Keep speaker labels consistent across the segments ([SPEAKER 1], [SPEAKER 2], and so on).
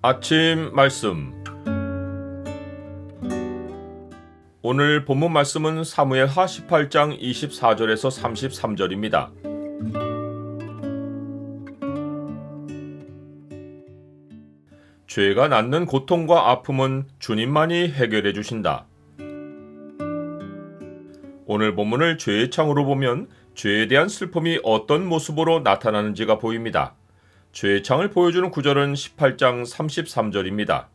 [SPEAKER 1] 아침 말씀 오늘 본문 말씀은 사무엘 하 18장 24절에서 33절입니다. 죄가 낳는 고통과 아픔은 주님만이 해결해 주신다. 오늘 본문을 죄의 창으로 보면 죄에 대한 슬픔이 어떤 모습으로 나타나는지가 보입니다. 죄의 창을 보여주는 구절은 18장 33절입니다.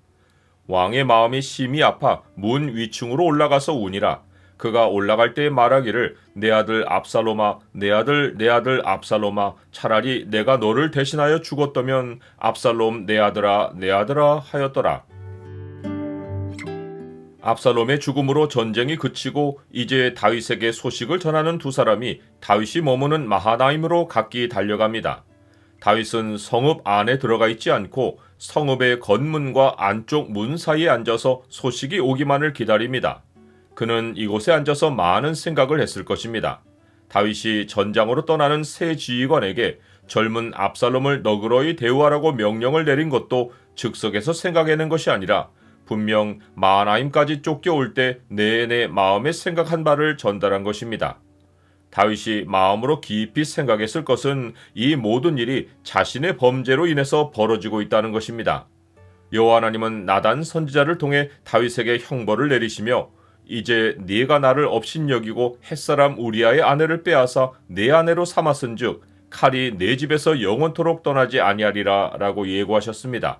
[SPEAKER 1] 왕의 마음이 심히 아파 문 위층으로 올라가서 우니라. 그가 올라갈 때 말하기를 내 아들 압살롬아 내 아들 내 아들 압살롬아 차라리 내가 너를 대신하여 죽었다면 압살롬 내 아들아 내 아들아 하였더라. 압살롬의 죽음으로 전쟁이 그치고 이제 다윗에게 소식을 전하는 두 사람이 다윗이 머무는 마하나임으로 각기 달려갑니다. 다윗은 성읍 안에 들어가 있지 않고 성읍의 건문과 안쪽 문 사이에 앉아서 소식이 오기만을 기다립니다. 그는 이곳에 앉아서 많은 생각을 했을 것입니다. 다윗이 전장으로 떠나는 새 지휘관에게 젊은 압살롬을 너그러이 대우하라고 명령을 내린 것도 즉석에서 생각해낸 것이 아니라 분명 마하나임까지 쫓겨올 때 내내 마음에 생각한 바를 전달한 것입니다. 다윗이 마음으로 깊이 생각했을 것은 이 모든 일이 자신의 범죄로 인해서 벌어지고 있다는 것입니다. 여호와 하나님은 나단 선지자를 통해 다윗에게 형벌을 내리시며 이제 네가 나를 업신여기고 햇사람 우리아의 아내를 빼앗아 내 아내로 삼았은즉 칼이 내 집에서 영원토록 떠나지 아니하리라라고 예고하셨습니다.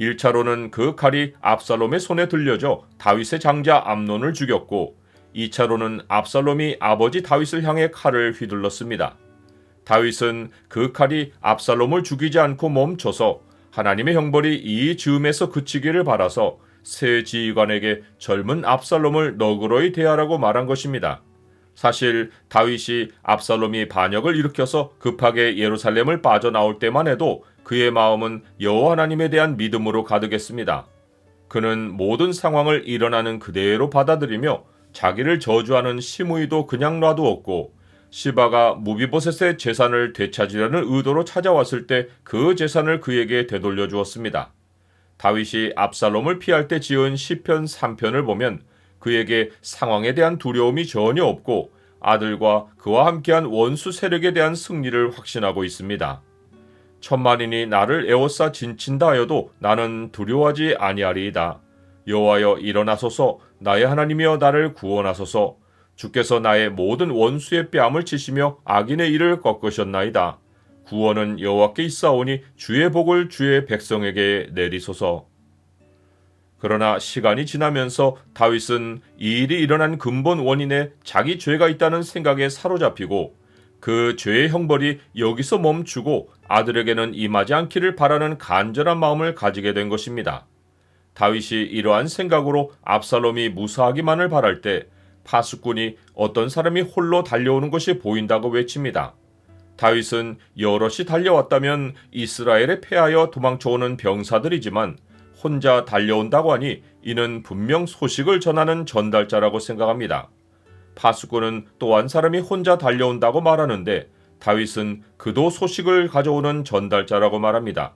[SPEAKER 1] 1차로는 그 칼이 압살롬의 손에 들려져 다윗의 장자 암논을 죽였고 2차로는 압살롬이 아버지 다윗을 향해 칼을 휘둘렀습니다. 다윗은 그 칼이 압살롬을 죽이지 않고 멈춰서 하나님의 형벌이 이 즈음에서 그치기를 바라서 새 지휘관에게 젊은 압살롬을 너그러이 대하라고 말한 것입니다. 사실 다윗이 압살롬이 반역을 일으켜서 급하게 예루살렘을 빠져나올 때만 해도 그의 마음은 여호와 하나님에 대한 믿음으로 가득했습니다. 그는 모든 상황을 일어나는 그대로 받아들이며 자기를 저주하는 시므이도 그냥 놔두었고 시바가 무비보셋의 재산을 되찾으려는 의도로 찾아왔을 때 그 재산을 그에게 되돌려 주었습니다. 다윗이 압살롬을 피할 때 지은 시편 3편을 보면 그에게 상황에 대한 두려움이 전혀 없고 아들과 그와 함께한 원수 세력에 대한 승리를 확신하고 있습니다. 천만인이 나를 에워싸 진친다 하여도 나는 두려워하지 아니하리이다. 여호와여 일어나소서 나의 하나님이여 나를 구원하소서 주께서 나의 모든 원수의 뺨을 치시며 악인의 일을 꺾으셨나이다. 구원은 여호와께 있사오니 주의 복을 주의 백성에게 내리소서. 그러나 시간이 지나면서 다윗은 이 일이 일어난 근본 원인에 자기 죄가 있다는 생각에 사로잡히고 그 죄의 형벌이 여기서 멈추고 아들에게는 임하지 않기를 바라는 간절한 마음을 가지게 된 것입니다. 다윗이 이러한 생각으로 압살롬이 무사하기만을 바랄 때 파수꾼이 어떤 사람이 홀로 달려오는 것이 보인다고 외칩니다. 다윗은 여럿이 달려왔다면 이스라엘에 패하여 도망쳐오는 병사들이지만 혼자 달려온다고 하니 이는 분명 소식을 전하는 전달자라고 생각합니다. 파수꾼은 또 한 사람이 혼자 달려온다고 말하는데 다윗은 그도 소식을 가져오는 전달자라고 말합니다.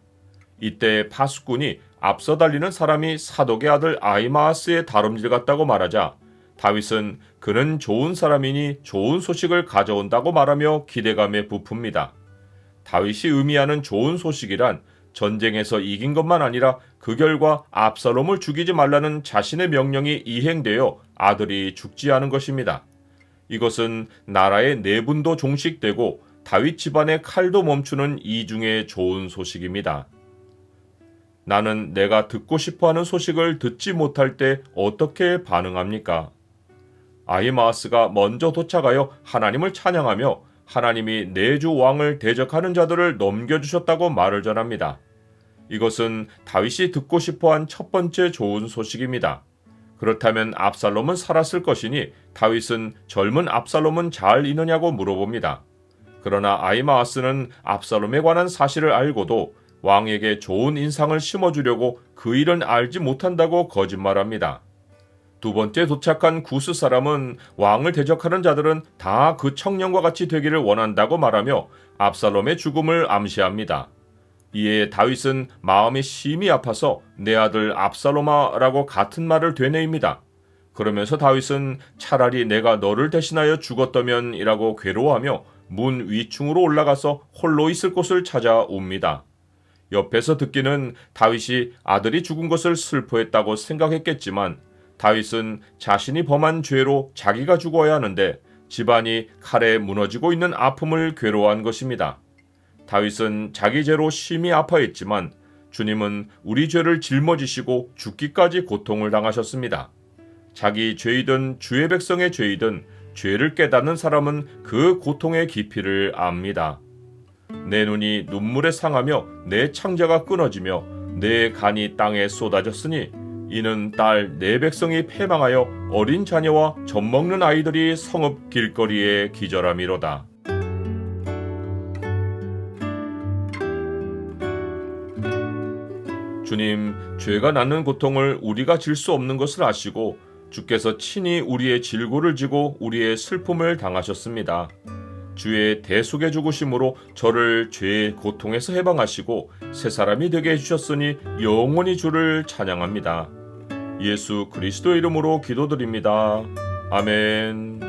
[SPEAKER 1] 이때 파수꾼이 앞서 달리는 사람이 사독의 아들 아이마아스의 다름질 같다고 말하자 다윗은 그는 좋은 사람이니 좋은 소식을 가져온다고 말하며 기대감에 부풉니다. 다윗이 의미하는 좋은 소식이란 전쟁에서 이긴 것만 아니라 그 결과 압살롬을 죽이지 말라는 자신의 명령이 이행되어 아들이 죽지 않은 것입니다. 이것은 나라의 내분도 종식되고 다윗 집안의 칼도 멈추는 이중의 좋은 소식입니다. 나는 내가 듣고 싶어 하는 소식을 듣지 못할 때 어떻게 반응합니까? 아히마아스가 먼저 도착하여 하나님을 찬양하며 하나님이 내주 왕을 대적하는 자들을 넘겨주셨다고 말을 전합니다. 이것은 다윗이 듣고 싶어 한 첫 번째 좋은 소식입니다. 그렇다면 압살롬은 살았을 것이니 다윗은 젊은 압살롬은 잘 있느냐고 물어봅니다. 그러나 아이마아스는 압살롬에 관한 사실을 알고도 왕에게 좋은 인상을 심어주려고 그 일은 알지 못한다고 거짓말합니다. 두 번째 도착한 구스 사람은 왕을 대적하는 자들은 다 그 청년과 같이 되기를 원한다고 말하며 압살롬의 죽음을 암시합니다. 이에 다윗은 마음이 심히 아파서 내 아들 압살로마라고 같은 말을 되뇌입니다. 그러면서 다윗은 차라리 내가 너를 대신하여 죽었다면이라고 괴로워하며 문 위층으로 올라가서 홀로 있을 곳을 찾아 옵니다. 옆에서 듣기는 다윗이 아들이 죽은 것을 슬퍼했다고 생각했겠지만 다윗은 자신이 범한 죄로 자기가 죽어야 하는데 집안이 칼에 무너지고 있는 아픔을 괴로워한 것입니다. 다윗은 자기 죄로 심히 아파했지만 주님은 우리 죄를 짊어지시고 죽기까지 고통을 당하셨습니다. 자기 죄이든 주의 백성의 죄이든 죄를 깨닫는 사람은 그 고통의 깊이를 압니다. 내 눈이 눈물에 상하며 내 창자가 끊어지며 내 간이 땅에 쏟아졌으니 이는 딸 내 백성이 패망하여 어린 자녀와 젖먹는 아이들이 성읍 길거리에 기절함이로다. 주님, 죄가 낳는 고통을 우리가 질 수 없는 것을 아시고 주께서 친히 우리의 질고를 지고 우리의 슬픔을 당하셨습니다. 주의 대속의 죽으심으로 저를 죄의 고통에서 해방하시고 새 사람이 되게 해주셨으니 영원히 주를 찬양합니다. 예수 그리스도 이름으로 기도드립니다. 아멘.